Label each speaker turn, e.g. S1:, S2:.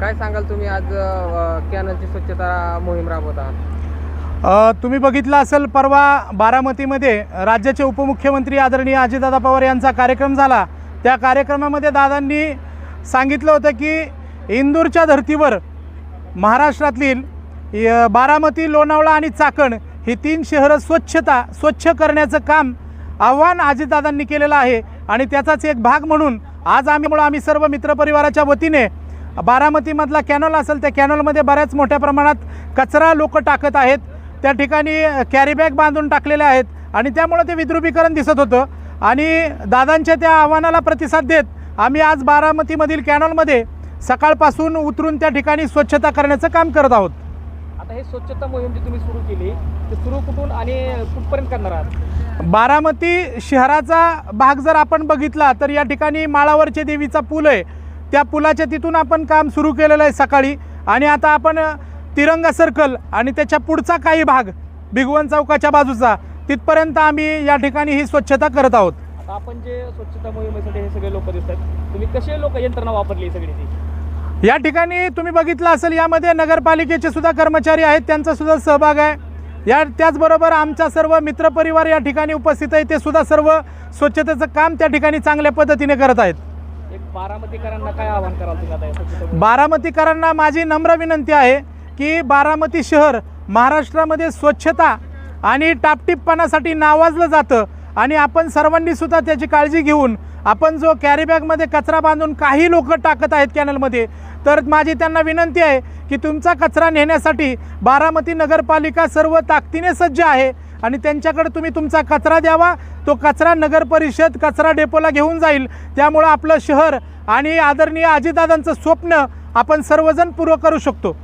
S1: काय सांगाल तुम्ही आज कॅनलची स्वच्छता मोहीम राबवत आहात?
S2: तुम्ही बघितलं असेल परवा बारामतीमध्ये राज्याचे उपमुख्यमंत्री आदरणीय अजितदादा पवार यांचा कार्यक्रम झाला. त्या कार्यक्रमामध्ये दादांनी सांगितलं होतं की इंदूरच्या धर्तीवर महाराष्ट्रातील य- बारामती लोणावळा आणि चाकण ही तीन शहरं स्वच्छता स्वच्छ करण्याचं काम आव्हान अजितदादांनी केलेलं आहे. आणि त्याचाच एक भाग म्हणून आज आम्ही आम्ही सर्व मित्रपरिवाराच्या वतीने बारामतीमधला कॅनल असेल त्या कॅनलमध्ये बऱ्याच मोठ्या प्रमाणात कचरा लोक टाकत आहेत. त्या ठिकाणी कॅरीबॅग बांधून टाकलेल्या आहेत. आणि त्यामुळं ते विद्रुपीकरण दिसत होतं. आणि दादांच्या त्या आव्हानाला प्रतिसाद देत आम्ही आज बारामतीमधील कॅनलमध्ये सकाळपासून उतरून त्या ठिकाणी स्वच्छता करण्याचं काम करत आहोत.
S3: आता हे स्वच्छता मोहीम जी तुम्ही सुरू केली ते सुरू कुठून आणि कुठपर्यंत करणार आहात?
S2: बारामती शहराचा भाग जर आपण बघितला तर या ठिकाणी माळावरचे देवीचा पूल आहे. त्या पुलाच्या तिथून आपण काम सुरू केलेलं आहे सकाळी. आणि आता आपण तिरंगा सर्कल आणि त्याच्या पुढचा काही भाग भिगवण चौकाच्या बाजूचा तिथपर्यंत आम्ही या ठिकाणी ही स्वच्छता करत आहोत.
S3: आपण जे स्वच्छता मोहिमेसाठी हे सगळे लोक दिसतात तुम्ही कसे लोक यंत्रणा वापरली सगळी ती?
S2: या ठिकाणी तुम्ही बघितलं असेल यामध्ये नगरपालिकेचे सुद्धा कर्मचारी आहेत त्यांचा सुद्धा सहभाग आहे. या त्याचबरोबर आमचा सर्व मित्रपरिवार या ठिकाणी उपस्थित आहे ते सुद्धा सर्व स्वच्छतेचं काम त्या ठिकाणी चांगल्या पद्धतीने करत आहेत.
S3: बारामतीकरांना काय आवाहन कराल तुम्ही
S2: बारामतीकरांना माझी नम्र विनंती आहे की बारामती शहर महाराष्ट्रामध्ये स्वच्छता आणि टापटीपणासाठी नावाजलं जातं आणि आपण सर्वांनी सुद्धा त्याची काळजी घेऊन आपण जो कॅरीबॅगमध्ये कचरा बांधून काही लोक टाकत आहेत कॅनलमध्ये तर माझी त्यांना विनंती आहे की तुमचा कचरा नेण्यासाठी बारामती नगरपालिका सर्व ताकदीने सज्ज आहे. आणि त्यांच्याकडे तुम्ही तुमचा कचरा द्यावा तो कचरा नगर परिषद कचरा डेपोला घेऊन जाईल. त्यामुळं आपलं शहर आणि आदरणीय अजितदादांचं स्वप्न आपण सर्वजण पूर्ण करू शकतो.